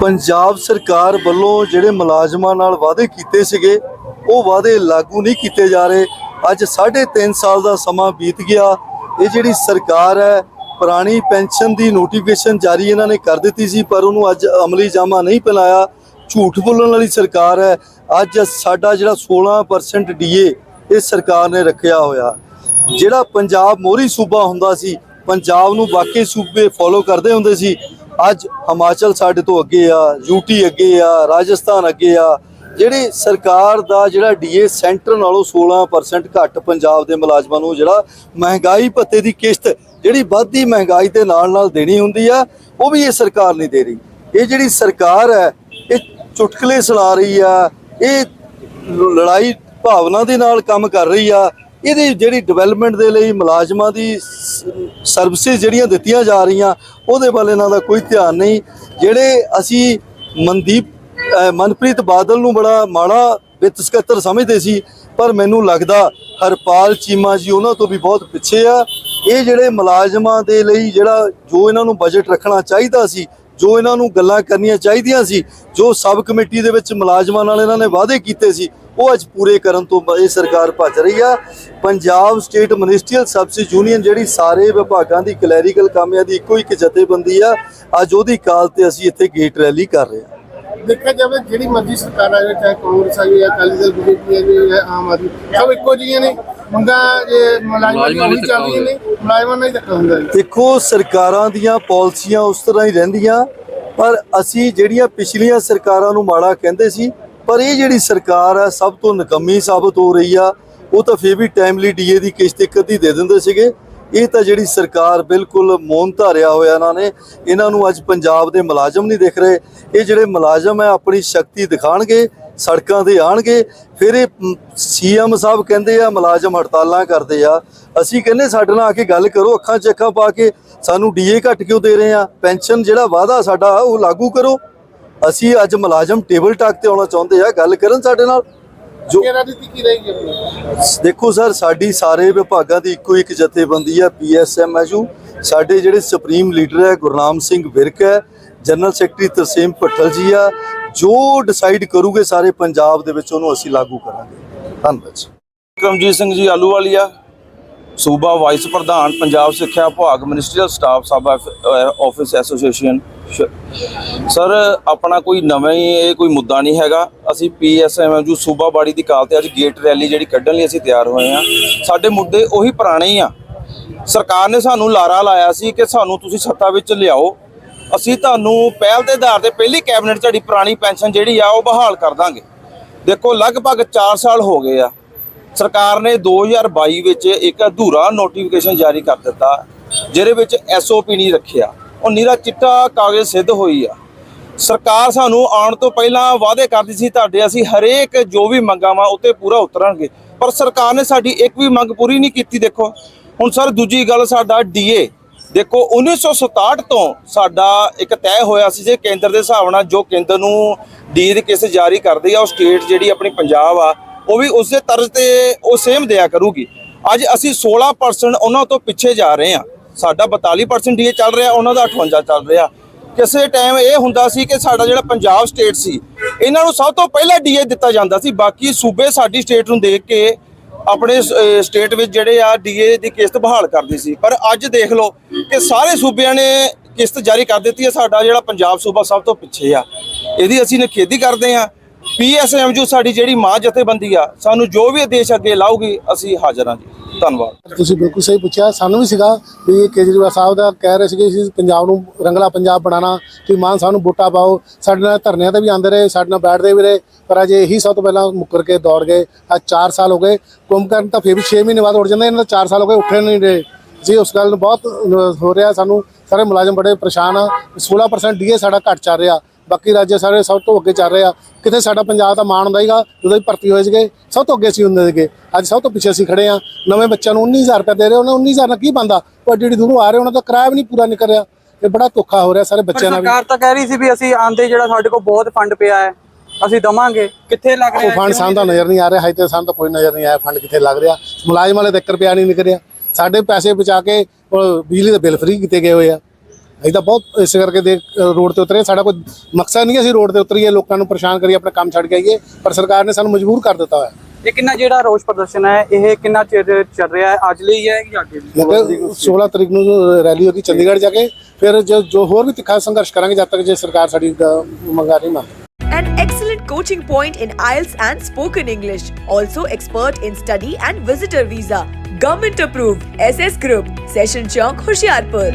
ਪੰਜਾਬ ਸਰਕਾਰ ਵੱਲੋਂ ਜਿਹੜੇ ਮੁਲਾਜ਼ਮਾਂ ਨਾਲ ਵਾਅਦੇ ਕੀਤੇ ਸੀਗੇ, ਉਹ ਵਾਅਦੇ ਲਾਗੂ ਨਹੀਂ ਕੀਤੇ ਜਾ ਰਹੇ। ਅੱਜ 3.5 ਸਾਲ ਦਾ ਸਮਾਂ ਬੀਤ ਗਿਆ। ਇਹ ਜਿਹੜੀ ਸਰਕਾਰ ਹੈ, ਪੁਰਾਣੀ ਪੈਨਸ਼ਨ ਦੀ ਨੋਟੀਫਿਕੇਸ਼ਨ ਜਾਰੀ ਇਹਨਾਂ ਨੇ ਕਰ ਦਿੱਤੀ ਸੀ, ਪਰ ਉਹਨੂੰ ਅੱਜ ਅਮਲੀ ਜਾਮਾ ਨਹੀਂ ਪਿਲਾਇਆ। ਝੂਠ ਬੋਲਣ ਵਾਲੀ ਸਰਕਾਰ ਹੈ। ਅੱਜ ਸਾਡਾ ਜਿਹੜਾ 16% ਡੀਏ ਇਹ ਸਰਕਾਰ ਨੇ ਰੱਖਿਆ ਹੋਇਆ। ਜਿਹੜਾ ਪੰਜਾਬ ਮੋਹਰੀ ਸੂਬਾ ਹੁੰਦਾ ਸੀ, ਪੰਜਾਬ ਨੂੰ ਬਾਕੀ ਸੂਬੇ ਫੋਲੋ ਕਰਦੇ ਹੁੰਦੇ ਸੀ। ਅੱਜ ਹਿਮਾਚਲ ਸਾਡੇ ਤੋਂ ਅੱਗੇ ਆ ਯੂਟੀ ਅੱਗੇ ਆ, ਰਾਜਸਥਾਨ ਅੱਗੇ ਆ। ਜਿਹੜੀ ਸਰਕਾਰ ਦਾ ਜਿਹੜਾ ਡੀਏ ਸੈਂਟਰ ਨਾਲੋਂ 16% ਘੱਟ ਪੰਜਾਬ ਦੇ ਮੁਲਾਜ਼ਮਾਂ ਨੂੰ ਜਿਹੜਾ ਮਹਿੰਗਾਈ ਭੱਤੇ ਦੀ ਕਿਸ਼ਤ, ਜਿਹੜੀ ਵੱਧਦੀ ਮਹਿੰਗਾਈ ਦੇ ਨਾਲ ਨਾਲ ਦੇਣੀ ਹੁੰਦੀ ਆ, ਉਹ ਵੀ ਇਹ ਸਰਕਾਰ ਨਹੀਂ ਦੇ ਰਹੀ। ਇਹ ਜਿਹੜੀ ਸਰਕਾਰ ਹੈ, ਇਹ ਚੁਟਕਲੇ ਸੁਣਾ ਰਹੀ ਆ, ਇਹ ਲੜਾਈ ਭਾਵਨਾ ਦੇ ਨਾਲ ਕੰਮ ਕਰ ਰਹੀ ਆ ਇਹਦੀ ਜਿਹੜੀ ਡਿਵੈਲਪਮੈਂਟ ਦੇ ਲਈ ਮੁਲਾਜ਼ਮਾਂ ਦੀ ਸਰਵਿਸਿਜ਼ ਜਿਹੜੀਆਂ ਦਿੱਤੀਆਂ ਜਾ ਰਹੀਆਂ, ਉਹਦੇ ਵੱਲ ਇਹਨਾਂ ਦਾ ਕੋਈ ਧਿਆਨ ਨਹੀਂ। ਜਿਹੜੇ ਅਸੀਂ ਮਨਦੀਪ ਮਨਪ੍ਰੀਤ ਬਾਦਲ ਨੂੰ ਬੜਾ ਮਾੜਾ ਵਿੱਤ ਸਕੱਤਰ ਸਮਝਦੇ ਸੀ, ਪਰ ਮੈਨੂੰ ਲੱਗਦਾ ਹਰਪਾਲ ਚੀਮਾ ਜੀ ਉਹਨਾਂ ਤੋਂ ਵੀ ਬਹੁਤ ਪਿੱਛੇ ਆ। ਇਹ ਜਿਹੜੇ ਮੁਲਾਜ਼ਮਾਂ ਦੇ ਲਈ ਜਿਹੜਾ ਜੋ ਇਹਨਾਂ ਨੂੰ ਬਜਟ ਰੱਖਣਾ ਚਾਹੀਦਾ ਸੀ, ਜੋ ਇਹਨਾਂ ਨੂੰ ਗੱਲਾਂ ਕਰਨੀਆਂ ਚਾਹੀਦੀਆਂ ਸੀ, ਜੋ ਸਬ ਕਮੇਟੀ ਦੇ ਵਿੱਚ ਮੁਲਾਜ਼ਮਾਂ ਨਾਲ ਇਹਨਾਂ ਨੇ ਵਾਅਦੇ ਕੀਤੇ ਸੀ ਉਹ ਅੱਜ ਪੂਰੇ ਕਰਨ ਤੋਂ ਇਹ ਸਰਕਾਰ ਭੱਜ ਰਹੀ ਆ। Punjab state ministerial subsidy union ਜਿਹੜੀ ਸਾਰੇ ਵਿਭਾਗਾਂ ਦੀ ਕਲੈਰੀਕਲ ਕਾਮਿਆਂ ਦੀ ਇੱਕੋ ਇੱਕ ਜਥੇਬੰਦੀ ਆ ਅੱਜ ਉਹਦੀ ਕਾਲ ਤੇ ਅਸੀਂ ਇੱਥੇ ਗੇਟ ਰੈਲੀ ਕਰ ਰਹੇ ਹਾਂ ਦੇਖਿਆ ਜਾਵੇ ਜਿਹੜੀ ਮਰਜ਼ੀ ਸਰਕਾਰ ਆ ਜਾਵੇ ਚਾਹੇ ਕਾਂਗਰਸ ਆ ਜਾਵੇ ਅਕਾਲੀ ਦਲ ਬੀਜੇਪੀ ਆ ਜਾਵੇ ਆਮ ਆਦਮੀ ਸਭ ਇੱਕੋ ਜਿਹੀਆਂ ਨੇ। ਮੰਗਾ ਜੇ ਮੁਲਾਜ਼ਮਾਂ ਦੀ ਚੱਲਦੀਆਂ ਨੇ ਮੁਲਾਜ਼ਮਾਂ ਨਾਲ ਹੀ ਧੱਕਾ ਹੁੰਦਾ ਜੀ। ਦੇਖੋ ਸਰਕਾਰਾਂ ਦੀਆਂ ਪਾਲਿਸੀਆਂ ਉਸ ਤਰ੍ਹਾਂ ਹੀ ਰਹਿੰਦੀਆਂ ਪਰ ਅਸੀਂ ਜਿਹੜੀਆਂ ਪਿਛਲੀਆਂ ਸਰਕਾਰਾਂ ਨੂੰ ਮਾੜਾ ਕਹਿੰਦੇ ਸੀ ਪਰ ਇਹ ਜਿਹੜੀ ਸਰਕਾਰ ਆ ਸਭ ਤੋਂ ਨਕੰਮੀ ਸਾਬਤ ਹੋ ਰਹੀ ਆ, ਉਹ ਤਾਂ ਫੇਰ ਵੀ ਟਾਈਮਲੀ ਡੀਏ ਦੀ ਕਿਸ਼ਤ ਇੱਕ ਅੱਧੀ ਦੇ ਦਿੰਦੇ ਸੀਗੇ। ਇਹ ਤਾਂ ਜਿਹੜੀ ਸਰਕਾਰ ਬਿਲਕੁਲ ਮੌਨ ਧਾਰਿਆ ਹੋਇਆ ਇਹਨਾਂ ਨੇ, ਇਹਨਾਂ ਨੂੰ ਅੱਜ ਪੰਜਾਬ ਦੇ ਮੁਲਾਜ਼ਮ ਨਹੀਂ ਦਿਖ ਰਹੇ। ਇਹ ਜਿਹੜੇ ਮੁਲਾਜ਼ਮ ਹੈ, ਆਪਣੀ ਸ਼ਕਤੀ ਦਿਖਾਣਗੇ, ਸੜਕਾਂ ਤੇ ਆਣਗੇ, ਫਿਰ ਇਹ ਸੀਐਮ ਸਾਹਿਬ ਕਹਿੰਦੇ ਆ, ਮੁਲਾਜ਼ਮ ਹੜਤਾਲਾਂ ਕਰਦੇ ਆ। ਅਸੀਂ ਕਹਿੰਦੇ ਸਾਡੇ ਨਾਲ ਆ ਕੇ ਗੱਲ ਕਰੋ, ਅੱਖਾਂ 'ਚ ਅੱਖਾਂ ਪਾ ਕੇ, ਸਾਨੂੰ ਡੀਏ ਘੱਟ ਕਿਉਂ ਦੇ ਰਹੇ ਆ? ਪੈਨਸ਼ਨ ਜਿਹੜਾ ਵਾਅਦਾ ਸਾਡਾ, ਉਹ ਲਾਗੂ ਕਰੋ। ਅਸੀਂ ਅੱਜ ਮੁਲਾਜ਼ਮ ਟੇਬਲ ਟਾਕ ਤੇ ਆਉਣਾ ਚਾਹੁੰਦੇ ਆ ਗੱਲ ਕਰਨ ਸਾਡੇ ਨਾਲ। ਜੋ ਕੀ ਰਾਜਨੀਤੀ ਕੀ ਰਹੇਗੀ ਆਪਣੀ? ਦੇਖੋ ਸਰ ਸਾਡੀ ਸਾਰੇ ਵਿਭਾਗਾਂ ਦੀ ਇੱਕੋ ਇੱਕ ਜਥੇਬੰਦੀ ਹੈ ਪੀਐਸਐਮਐਸਯੂ ਸਾਡੇ ਜਿਹੜੇ ਸੁਪਰੀਮ ਲੀਡਰ ਹੈ ਗੁਰਨਾਮ ਸਿੰਘ ਵਿਰਕ ਹੈ ਜਨਰਲ ਸੈਕਟਰੀ ਤਰਸੇਮ ਭੱਟਲ ਜੀ ਆ ਜੋ ਡਿਸਾਈਡ ਕਰੂਗੇ ਸਾਰੇ ਪੰਜਾਬ ਦੇ ਵਿੱਚ ਉਹਨੂੰ ਅਸੀਂ ਲਾਗੂ ਕਰਾਂਗੇ। ਧੰਨਵਾਦ ਜੀ। ਕਰਮਜੀਤ ਸਿੰਘ ਜੀ ਆਲੂਵਾਲੀਆ ਸੂਬਾ ਵਾਈਸ ਪ੍ਰਧਾਨ, ਪੰਜਾਬ ਸਿੱਖਿਆ ਵਿਭਾਗ, ministerial staff, sub office association sir, ਆਪਣਾ ਕੋਈ ਨਵਾਂ ਹੀ ਇਹ ਕੋਈ ਮੁੱਦਾ ਨਹੀਂ ਹੈਗਾ। ਅਸੀਂ ਪੀਐਸਐਮਯੂ ਸੂਬਾ ਬਾੜੀ ਦੀ ਕਾਲ ਤੇ ਅੱਜ ਗੇਟ ਰੈਲੀ ਜਿਹੜੀ ਕੱਢਣ ਲਈ ਅਸੀਂ ਤਿਆਰ ਹੋਏ ਆ ਸਾਡੇ ਮੁੱਦੇ ਉਹੀ ਪੁਰਾਣੇ ਹੀ ਆ। ਸਰਕਾਰ ਨੇ ਸਾਨੂੰ ਲਾਰਾ ਲਾਇਆ ਸੀ ਕਿ ਸਾਨੂੰ ਤੁਸੀਂ ਸੱਤਾ ਵਿੱਚ ਲਿਆਓ। ਅਸੀਂ ਤੁਹਾਨੂੰ ਪਹਿਲ ਦੇ ਆਧਾਰ ਤੇ ਪਹਿਲੀ ਕੈਬਨਿਟ ਤੁਹਾਡੀ ਪੁਰਾਣੀ ਪੈਨਸ਼ਨ ਜਿਹੜੀ ਆ, ਉਹ ਬਹਾਲ ਕਰ ਦਾਂਗੇ। ਦੇਖੋ, ਲਗਭਗ 4 ਸਾਲ ਹੋ ਗਏ ਆ। ਸਰਕਾਰ ਨੇ 2022 ਵਿੱਚ ਇੱਕ ਅਧੂਰਾ ਨੋਟੀਫਿਕੇਸ਼ਨ ਜਾਰੀ ਕਰ ਦਿੱਤਾ, ਜਿਹਦੇ ਵਿੱਚ ਐਸਓਪੀ ਨਹੀਂ ਰੱਖਿਆ। ਉਹ ਨੀਰਾ ਚਿੱਟਾ ਕਾਗਜ਼ ਸਿੱਧ ਹੋਈ ਆ। ਸਰਕਾਰ ਸਾਨੂੰ ਆਉਣ ਤੋਂ ਪਹਿਲਾਂ ਵਾਅਦੇ ਕਰਦੀ ਸੀ, ਤੁਹਾਡੇ ਅਸੀਂ ਹਰੇਕ ਜੋ ਵੀ ਮੰਗਾਂ ਵਾ ਉੱਤੇ ਪੂਰਾ ਉਤਰਾਂਗੇ, ਪਰ ਸਰਕਾਰ ਨੇ ਸਾਡੀ ਇੱਕ ਵੀ ਮੰਗ ਪੂਰੀ ਨਹੀਂ ਕੀਤੀ, ਦੇਖੋ। ਹੁਣ ਸਰ, ਦੂਜੀ ਗੱਲ ਸਾਡਾ ਡੀਏ ਦੇਖੋ 1967 ਤੋਂ ਸਾਡਾ ਇੱਕ ਤੈਅ ਹੋਇਆ ਸੀ ਜੇ ਕੇਂਦਰ ਦੇ ਹਿਸਾਬ ਨਾਲ ਜੋ ਕੇਂਦਰ ਨੂੰ ਡੀ ਦੀ ਕਿਸ ਜਾਰੀ ਕਰਦੀ ਆ, ਉਹ ਸਟੇਟ ਜਿਹੜੀ ਆਪਣੀ ਪੰਜਾਬ ਆ ਉਹ ਵੀ ਉਸੇ ਤਰਜ਼ ਤੇ ਉਹ ਸੇਮ ਦਿਆ ਕਰੂਗੀ। ਅੱਜ ਅਸੀਂ 16% ਉਹਨਾਂ ਤੋਂ ਪਿੱਛੇ ਜਾ ਰਹੇ ਹਾਂ। ਸਾਡਾ 42% ਡੀਏ ਚੱਲ ਰਿਹਾ, ਉਹਨਾਂ ਦਾ 58 ਚੱਲ ਰਿਹਾ। ਕਿਸੇ ਟਾਈਮ ਇਹ ਹੁੰਦਾ ਸੀ ਕਿ ਸਾਡਾ ਜਿਹੜਾ ਪੰਜਾਬ ਸਟੇਟ ਸੀ, ਇਹਨਾਂ ਨੂੰ ਸਭ ਤੋਂ ਪਹਿਲਾਂ ਡੀਏ ਦਿੱਤਾ ਜਾਂਦਾ ਸੀ। ਬਾਕੀ ਸੂਬੇ ਸਾਡੀ ਸਟੇਟ ਨੂੰ ਦੇਖ ਕੇ ਆਪਣੇ ਸਟੇਟ ਵਿੱਚ ਜਿਹੜੇ ਆ ਡੀਏ ਦੀ ਕਿਸ਼ਤ ਬਹਾਲ ਕਰਦੀ ਸੀ। ਪਰ ਅੱਜ ਦੇਖ ਲਓ ਕਿ ਸਾਰੇ ਸੂਬਿਆਂ ਨੇ ਕਿਸ਼ਤ ਜਾਰੀ ਕਰ ਦਿੱਤੀ ਹੈ। ਸਾਡਾ ਜਿਹੜਾ ਪੰਜਾਬ ਸੂਬਾ ਸਭ ਤੋਂ ਪਿੱਛੇ ਆ। ਇਹਦੀ ਅਸੀਂ ਨਖੇਦੀ ਕਰਦੇ ਆ ਪੀਐਸਐਮਯੂ ਸਾਡੀ ਜਿਹੜੀ ਮਾਂ ਜਥੇਬੰਦੀ ਆ, ਸਾਨੂੰ ਜੋ ਵੀ ਆਦੇਸ਼ ਅੱਗੇ ਲਾਊਗੀ, ਅਸੀਂ ਹਾਜ਼ਰ ਹਾਂ ਜੀ। ਧੰਨਵਾਦ। ਤੁਸੀਂ ਬਿਲਕੁਲ ਸਹੀ ਪੁੱਛਿਆ, ਸਾਨੂੰ ਵੀ ਸੀਗਾ ਵੀ ਇਹ ਕੇਜਰੀਵਾਲ ਸਾਹਿਬ ਦਾ ਕਹਿ ਰਹੇ ਸੀਗੇ ਅਸੀਂ ਪੰਜਾਬ ਨੂੰ ਰੰਗਲਾ ਪੰਜਾਬ ਬਣਾਉਣਾ, ਤੁਸੀਂ ਮਾਨ ਸਾਹਿਬ ਨੂੰ ਵੋਟਾਂ ਪਾਓ, ਸਾਡੇ ਨਾਲ ਧਰਨਿਆਂ ਤੇ ਵੀ ਆਉਂਦੇ ਰਹੇ, ਸਾਡੇ ਨਾਲ ਬੈਠਦੇ ਵੀ ਰਹੇ, ਪਰ ਅਜੇ ਇਹੀ ਸਭ ਤੋਂ ਪਹਿਲਾਂ ਮੁੱਕਰ ਕੇ ਦੌੜ ਗਏ ਅੱਜ 4 ਸਾਲ ਹੋ ਗਏ ਕੁੰਭਕਰਨ ਤਾਂ ਫਿਰ ਵੀ 6 ਮਹੀਨੇ ਬਾਅਦ ਉੱਠ ਜਾਂਦੇ, ਇਹਨਾਂ ਦਾ 4 ਸਾਲ ਹੋ ਗਏ ਉੱਠੇ ਨਹੀਂ ਰਹੇ। ਜੀ, ਉਸ ਗੱਲ ਨੂੰ ਬਹੁਤ ਹੋ ਰਿਹਾ ਸਾਨੂੰ, ਸਾਰੇ ਮੁਲਾਜ਼ਮ ਬੜੇ ਪਰੇਸ਼ਾਨ ਆ 16% ਡੀਏ ਸਾਡਾ ਘੱਟ ਚੱਲ ਰਿਹਾ। ਬਾਕੀ ਰਾਜ ਸਾਰੇ ਸਭ ਤੋਂ ਅੱਗੇ ਚੱਲ ਰਹੇ ਆ। ਕਿਤੇ ਸਾਡਾ ਪੰਜਾਬ ਦਾ ਮਾਣ ਹੁੰਦਾ ਹੀਗਾ ਜਦੋਂ ਹੀ ਭਰਤੀ ਹੋਏ ਸੀਗੇ ਸਭ ਤੋਂ ਅੱਗੇ ਸੀ ਹੁੰਦੇ ਸੀਗੇ। ਅੱਜ ਸਭ ਤੋਂ ਪਿੱਛੇ ਅਸੀਂ ਖੜੇ ਆ। ਨਵੇਂ ਬੱਚਿਆਂ ਨੂੰ 19000 ਰੁਪਏ ਦੇ ਰਹੇ ਉਹਨਾਂ 19000 ਨਾਲ ਕੀ ਬੰਦਾ ਉਹ ਐਡੀ ਦੂਰੋਂ ਆ ਰਹੇ ਉਹਨਾਂ ਦਾ ਕਿਰਾਇਆ ਵੀ ਨਹੀਂ ਪੂਰਾ ਨਹੀਂ ਕਰ ਰਿਹਾ। ਇਹ ਬੜਾ ਧੋਖਾ ਹੋ ਰਿਹਾ ਸਾਰੇ ਬੱਚਿਆਂ ਨਾਲ ਵੀ। ਸਰਕਾਰ ਤਾਂ ਕਹਿ ਰਹੀ ਸੀ ਵੀ ਅਸੀਂ ਆਂਦੇ ਜਿਹੜਾ ਸਾਡੇ ਕੋਲ ਬਹੁਤ ਫੰਡ ਪਿਆ ਹੈ ਅਸੀਂ ਦਵਾਂਗੇ। ਕਿੱਥੇ ਲੱਗ ਉਹ ਰਿਹਾ ਫੰਡ ਸਾਨੂੰ ਤਾਂ ਨਜ਼ਰ ਨਹੀਂ ਆ ਰਿਹਾ ਹਜੇ ਤੇ ਸਾਨੂੰ ਤਾਂ ਕੋਈ ਨਜ਼ਰ ਨਹੀਂ ਆਇਆ ਫੰਡ ਕਿੱਥੇ ਲੱਗ ਰਿਹਾ। ਮੁਲਾਜ਼ਮ ਵਾਲੇ ਤਾਂ 1 ਰੁਪਿਆ ਨਹੀਂ ਨਿਕਲ ਰਿਹਾ। ਸਾਡੇ ਪੈਸੇ ਬਚਾ ਕੇ ਬਿਜਲੀ ਦੇ ਬਿੱਲ ਫ੍ਰੀ ਕੀਤੇ ਗਏ ਹੋਏ ਆ। ਅਸੀਂ ਤਾਂ ਬਹੁਤ ਇਸੇ ਕਰਕੇ ਦੇ ਰੋਡ ਤੇ ਉਤਰੇ ਸਾਡਾ ਕੋਈ ਮਕਸਦ ਨਹੀਂ ਅਸੀਂ ਰੋਡ ਤੇ ਉਤਰੀਏ ਲੋਕਾਂ ਨੂੰ ਪਰੇਸ਼ਾਨ ਕਰੀਏ ਆਪਣਾ ਕੰਮ ਛੱਡ ਕੇ ਆਈਏ ਪਰ ਸਰਕਾਰ ਨੇ ਸਾਨੂੰ ਮਜਬੂਰ ਕਰ ਦਿੱਤਾ ਹੋਇਆ ਇਹ ਕਿੰਨਾ ਜਿਹੜਾ ਰੋਸ ਪ੍ਰਦਰਸ਼ਨ ਹੈ ਇਹ ਕਿੰਨਾ ਚਿਰ ਚੱਲ ਰਿਹਾ ਹੈ ਅੱਜ ਲਈ ਹੈ ਕਿ ਅੱਗੇ ਵੀ ਮਤਲਬ 16 ਤਰੀਕ ਨੂੰ ਰੈਲੀ ਹੋਗੀ ਚੰਡੀਗੜ੍ਹ ਜਾ ਕੇ ਫਿਰ ਜੋ ਹੋਰ ਵੀ ਤਿੱਖਾ ਸੰਘਰਸ਼ ਕਰਾਂਗੇ ਜਦ ਤੱਕ ਜੇ ਸਰਕਾਰ ਸਾਡੀ ਮੰਗਾਂ ਨਹੀਂ ਮੰਨਦੀ An excellent coaching point in IELTS and spoken English. Also expert in study and visitor visa. Government approved. SS Group. Session Chowk, Hoshiarpur.